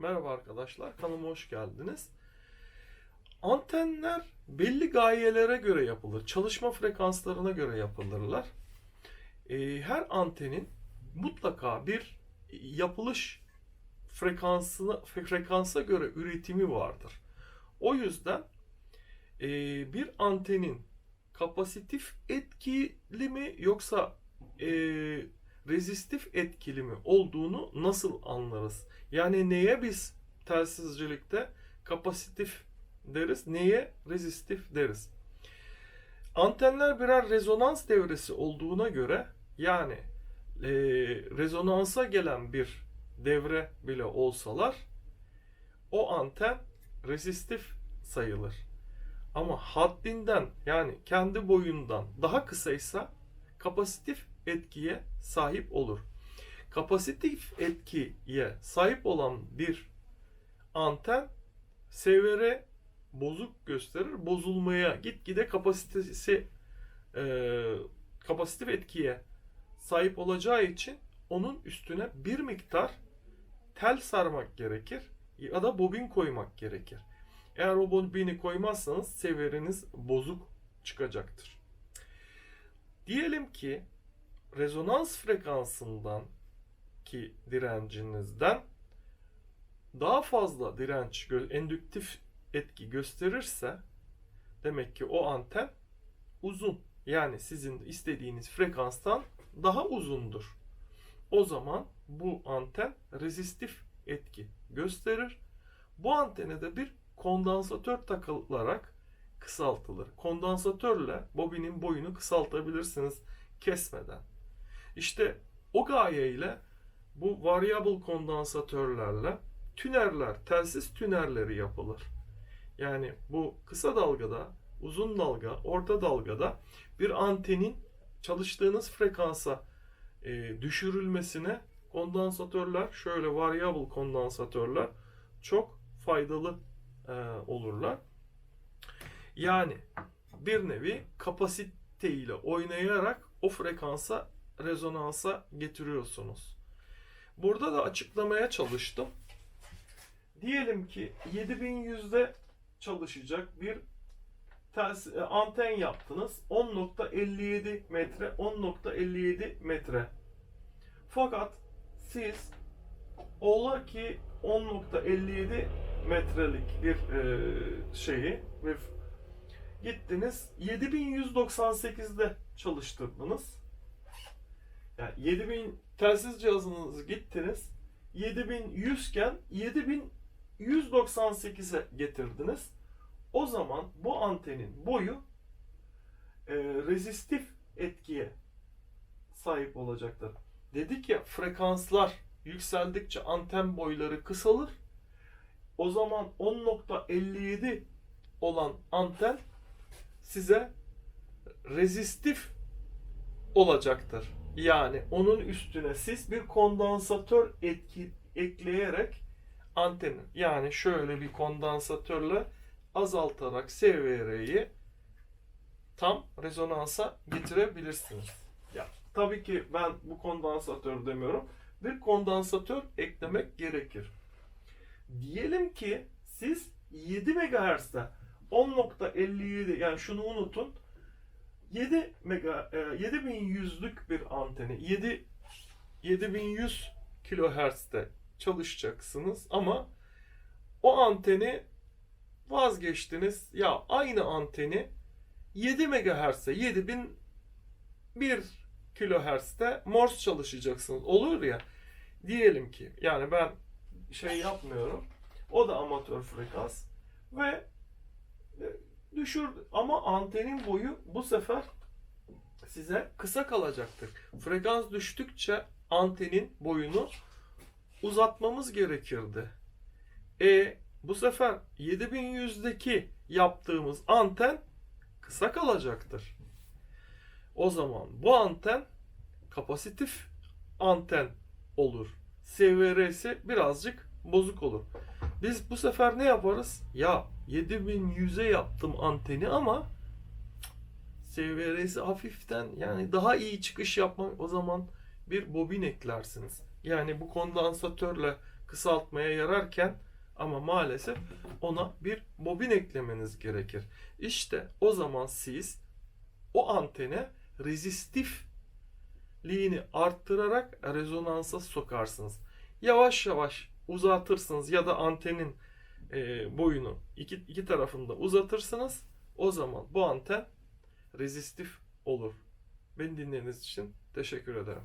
Merhaba arkadaşlar, kanalıma hoş geldiniz. Antenler belli gayelere göre yapılır, çalışma frekanslarına göre yapılırlar. Ee, her antenin mutlaka bir yapılış frekansına, frekansa göre üretimi vardır. O yüzden e, bir antenin kapasitif etkili mi yoksa e, rezistif etkili mi olduğunu nasıl anlarız? Yani neye biz telsizcilikte kapasitif deriz, neye rezistif deriz? Antenler birer rezonans devresi olduğuna göre yani e, rezonansa gelen bir devre bile olsalar o anten rezistif sayılır. Ama haddinden yani kendi boyundan daha kısaysa kapasitif etkiye sahip olur. Kapasitif etkiye sahip olan bir anten SVR bozuk gösterir. Bozulmaya gitgide kapasitesi e, kapasitif etkiye sahip olacağı için onun üstüne bir miktar tel sarmak gerekir ya da bobin koymak gerekir. Eğer o bobini koymazsanız severiniz bozuk çıkacaktır. Diyelim ki rezonans frekansından ki direncinizden daha fazla direnç endüktif etki gösterirse demek ki o anten uzun. Yani sizin istediğiniz frekanstan daha uzundur. O zaman bu anten rezistif etki gösterir. Bu antene de bir kondansatör takılarak kısaltılır. Kondansatörle bobinin boyunu kısaltabilirsiniz kesmeden. İşte o gayeyle bu variable kondansatörlerle tünerler, telsiz tünerleri yapılır. Yani bu kısa dalgada, uzun dalga, orta dalgada bir antenin çalıştığınız frekansa e, düşürülmesine kondansatörler, şöyle variable kondansatörler çok faydalı e, olurlar. Yani bir nevi kapasite ile oynayarak o frekansa, rezonansa getiriyorsunuz. Burada da açıklamaya çalıştım. Diyelim ki 7100'de çalışacak bir telsiz, e, anten yaptınız. 10.57 metre, 10.57 metre. Fakat siz ola ki 10.57 metrelik bir e, şeyi ve gittiniz 7198'de çalıştırdınız. Yani 7000 telsiz cihazınızı gittiniz 7100 iken 7198'e getirdiniz. O zaman bu antenin boyu e, rezistif etkiye sahip olacaktır. Dedik ya frekanslar yükseldikçe anten boyları kısalır. O zaman 10.57 olan anten size rezistif olacaktır. Yani onun üstüne siz bir kondansatör etki ekleyerek antenin yani şöyle bir kondansatörle azaltarak SVR'yi tam rezonansa getirebilirsiniz. Ya tabii ki ben bu kondansatör demiyorum. Bir kondansatör eklemek gerekir. Diyelim ki siz 7 MHz'de 10.57 yani şunu unutun 7 mega e, 7100'lük bir anteni 7 7100 kilohertz'te çalışacaksınız ama o anteni vazgeçtiniz. Ya aynı anteni 7 MHz'e 7001 kilohertz'te Morse çalışacaksınız. Olur ya. Diyelim ki yani ben şey yapmıyorum. O da amatör frekans ve e, düşür ama antenin boyu bu sefer size kısa kalacaktır. Frekans düştükçe antenin boyunu uzatmamız gerekirdi. E bu sefer 7100'deki yaptığımız anten kısa kalacaktır. O zaman bu anten kapasitif anten olur. SVR'si birazcık bozuk olur. Biz bu sefer ne yaparız? Ya 7100'e yaptım anteni ama SVR'si hafiften yani daha iyi çıkış yapmak o zaman bir bobin eklersiniz. Yani bu kondansatörle kısaltmaya yararken ama maalesef ona bir bobin eklemeniz gerekir. İşte o zaman siz o antene rezistifliğini arttırarak rezonansa sokarsınız. Yavaş yavaş uzatırsınız ya da antenin e, boyunu iki, iki tarafında uzatırsınız. O zaman bu anten rezistif olur. Beni dinlediğiniz için teşekkür ederim.